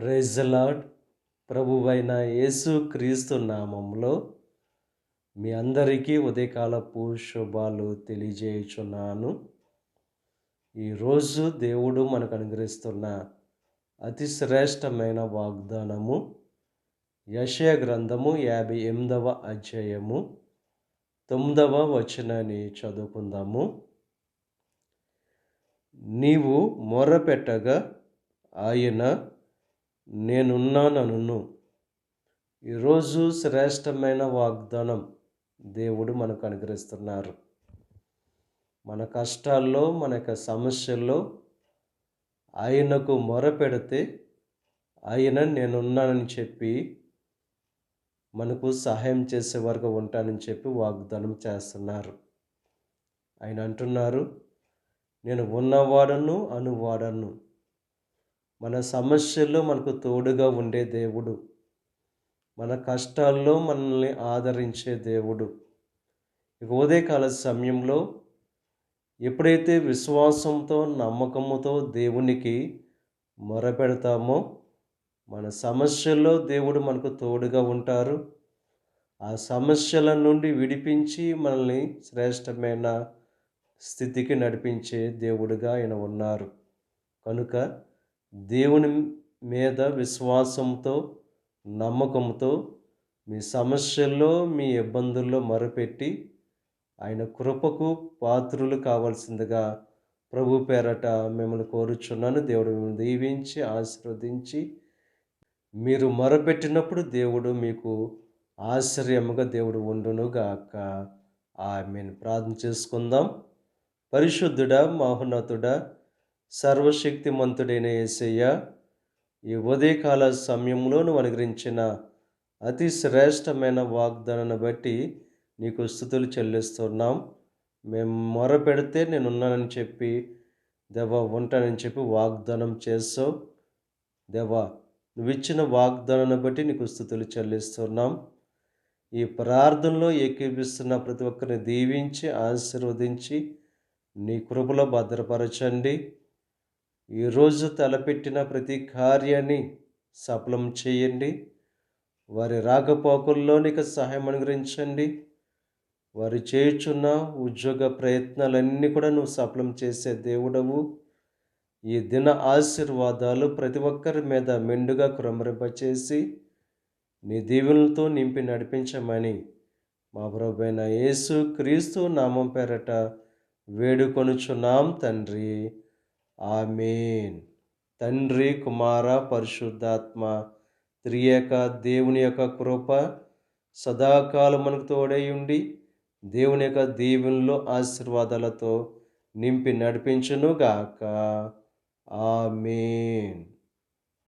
ప్రైజ్లాడ్ ప్రభువైన యేసు క్రీస్తు నామంలో మీ అందరికీ ఉదయకాలపు శుభాలు తెలియజేయుచున్నాను. ఈరోజు దేవుడు మనకు అనుగ్రహిస్తున్న అతి శ్రేష్టమైన వాగ్దానము యశయ గ్రంథము యాభై ఎనిమిదవ అధ్యాయము తొమ్మిదవ వచనాన్ని చదువుకుందాము. నీవు మొరపెట్టగా ఆయన నేనున్నానను ఈరోజు శ్రేష్టమైన వాగ్దానం దేవుడు మనకు అనుగ్రహిస్తున్నారు. మన కష్టాల్లో మన యొక్క సమస్యల్లో ఆయనకు మొరపెడితే ఆయన నేనున్నానని చెప్పి మనకు సహాయం చేసే వరకు ఉంటానని చెప్పి వాగ్దానం చేస్తున్నారు. ఆయన అంటున్నారు నేను ఉన్నవాడను అనువాడను. మన సమస్యల్లో మనకు తోడుగా ఉండే దేవుడు. మన కష్టాల్లో మనల్ని ఆదరించే దేవుడు. ఇక ఉదయకాల సమయంలో ఎప్పుడైతే విశ్వాసంతో నమ్మకముతో దేవునికి మొరపెడతామో మన సమస్యల్లో దేవుడు మనకు తోడుగా ఉంటారు. ఆ సమస్యల నుండి విడిపించి మనల్ని శ్రేష్టమైన స్థితికి నడిపించే దేవుడుగా ఆయన ఉన్నారు. కనుక దేవుని మీద విశ్వాసంతో నమ్మకంతో మీ సమస్యల్లో మీ ఇబ్బందుల్లో మొరపెట్టి ఆయన కృపకు పాత్రులు కావాల్సిందిగా ప్రభు పేరట మిమ్మల్ని కోరుచున్నాను. దేవుడు మిమ్మల్ని దీవించి ఆశీర్వదించి మీరు మొరపెట్టినప్పుడు దేవుడు మీకు ఆశ్చర్యముగా దేవుడు ఉండునుగాక. ఆమెను. ప్రార్థన చేసుకుందాం. పరిశుద్ధుడా మహోన్నతుడా సర్వశక్తిమంతుడైన యేసయ్య ఈ ఉదయకాల సమయంలోను అనుగ్రహించిన అతి శ్రేష్టమైన వాగ్దానాన్ని బట్టి నీకు స్థుతులు చెల్లిస్తున్నాం. మేము మొరపెడితే నేనున్నానని నేను ఉన్నానని చెప్పి దేవా ఉంటానని చెప్పి వాగ్దానం చేస్తావు. దేవా నువ్వు ఇచ్చిన వాగ్దానాన్ని బట్టి నీకు స్థుతులు చెల్లిస్తున్నాం. ఈ ప్రార్థనలో ఏకీపిస్తున్న ప్రతి ఒక్కరిని దీవించి ఆశీర్వదించి నీ కృపలో భద్రపరచండి. ఈరోజు తలపెట్టిన ప్రతి కార్యాన్ని సఫలం చేయండి. వారి రాకపోకల్లో నీకు సహాయం అనుగ్రహించండి. వారు చేయుచున్న ఉద్యోగ ప్రయత్నాలన్నీ కూడా నువ్వు సఫలం చేసే దేవుడవు. ఈ దిన ఆశీర్వాదాలు ప్రతి ఒక్కరి మీద మెండుగా కురమరింపచేసి నీ దీవులతో నింపి నడిపించమని మా ప్రభువైన యేసు క్రీస్తు నామం పేరట వేడుకొనుచున్నాం తండ్రి. ఆమెన్. తండ్రి కుమార పరిశుద్ధాత్మ త్రియక దేవుని యొక్క కృప సదాకాలం మనకు తోడై ఉండి దేవుని యొక్క దీవెనలో ఆశీర్వాదాలతో నింపి నడిపించునుగాక. ఆమెన్.